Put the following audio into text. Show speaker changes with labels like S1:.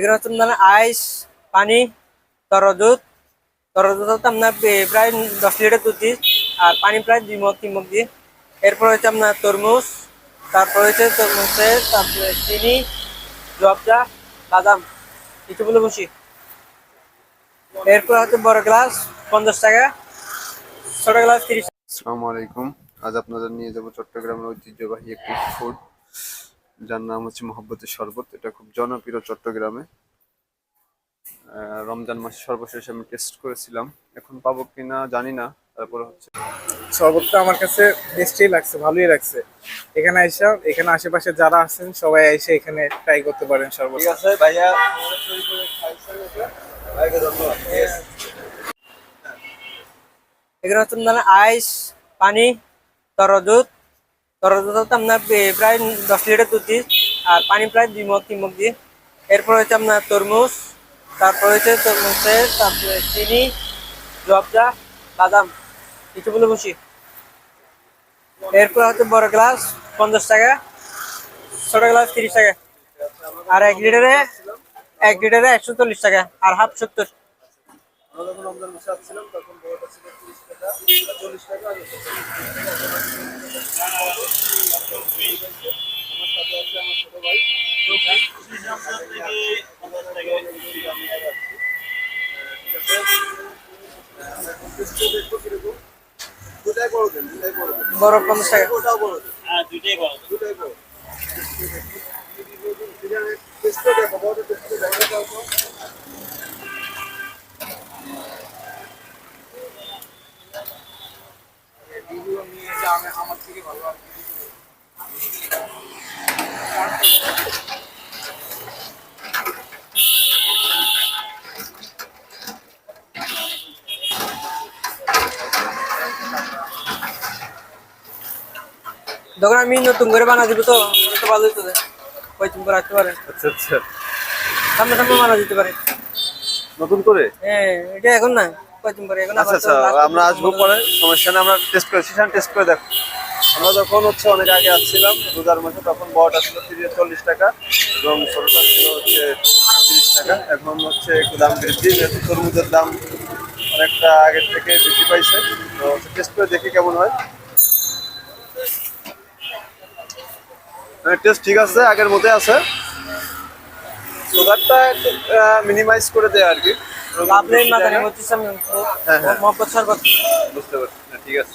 S1: এখানে হচ্ছে আপনার আইস, পানি তরল দুধ তরল দুধ হচ্ছে আপনার প্রায় দশ লিটার দুধ দিই আর পানি প্রায় দুই মগ, তিন মগ দিই এরপর হচ্ছে আপনার তরমুজ, তারপর হচ্ছে তরমুজের, তারপরে চিনি, জবজা, বাদাম কিছু বলে বসি। এরপর হচ্ছে বড় গ্লাস, পঞ্চাশ টাকা, ছোট গ্লাস তিরিশ
S2: আসসালামু আলাইকুম। আজ আপনাদের নিয়ে যাব চট্টগ্রামের ঐতিহ্যবাহী একটি ফুড যার নাম হচ্ছে মোহাব্বতের শরবত। এটা খুব জনপ্রিয় চট্টগ্রামে। আহ, রমজান মাসে সর্বশেষ আমি টেস্ট করেছিলাম। এখন পাবো কিনা জানি না। তারপর হচ্ছে
S3: শরবতটা আমার কাছে টেস্টি লাগছে ভালোই লাগছে। এখানে এসে এখানে আশেপাশে যারা আছেন সবাই এসে এখানে ট্রাই করতে পারেন শরবত।
S2: ঠিক আছে ভাইয়া।
S1: এখানে হচ্ছে আইস পানি তরল আপনার প্রায়- দশ লিটার দুধ দিই, আর পানি প্রায় দুই মগ, তিন মগ দিই। এরপর হচ্ছে আপনার তরমুজ, তারপর হচ্ছে তরমুজের, তারপরে চিনি, জবজা, বাদাম কিছু বলে বসি। এরপর হচ্ছে বড় গ্লাস, পঞ্চাশ টাকা, ছোট গ্লাস তিরিশ টাকা, আর এক লিটারে এক লিটারে একশো চল্লিশ টাকা, আর হাফ সত্তর।
S2: আমরা তখন চল্লিশ টাকা আর আমার সাথে আছে আমার ছোট ভাই দুটাই বড় দুটাই বড়
S1: বড় পঞ্চাশ টাকা।
S2: ওটাও বড় দেন দুটাই বড় টেস্টটা দেখো বড়
S3: আমার থেকে ভালো আর
S1: যখন আমি নতুন করে বানা দিব তো তো ভালো হইতো কয়েকদিন পর আসতে পারে?
S2: আচ্ছা আচ্ছা।
S1: সামনে সামনে বানা দিতে পারে।
S2: নতুন করে?
S1: হ্যাঁ এটা এখন না কয়েকদিন পরে। এখন
S2: আচ্ছা আচ্ছা আমরা আসব পরে সমস্যা নেই আমরা টেস্ট করে সেখানে টেস্ট করে দেখো। আমরা যখন হচ্ছে অনেক আগে আসছিলাম রোজার মাসে তখন বড়টা ছিল তিরিশ চল্লিশ টাকা এবং ছোটটা ছিল হচ্ছে তিরিশ টাকা। এখন হচ্ছে একটু দাম বৃদ্ধি যেহেতু তরমুজের দাম অনেকটা আগের থেকে বৃদ্ধি পাইছে। তো টেস্ট করে দেখি কেমন হয়। টেস্ট ঠিক আছে আগের মধ্যে আছে। সুগারটা একটু মিনিমাইজ করে দেয় আর কি।
S1: আপনি নেই মাদারি হচ্ছে আমি
S2: হ্যাঁ, হ্যাঁ। বুঝতে পারছি। ঠিক আছে।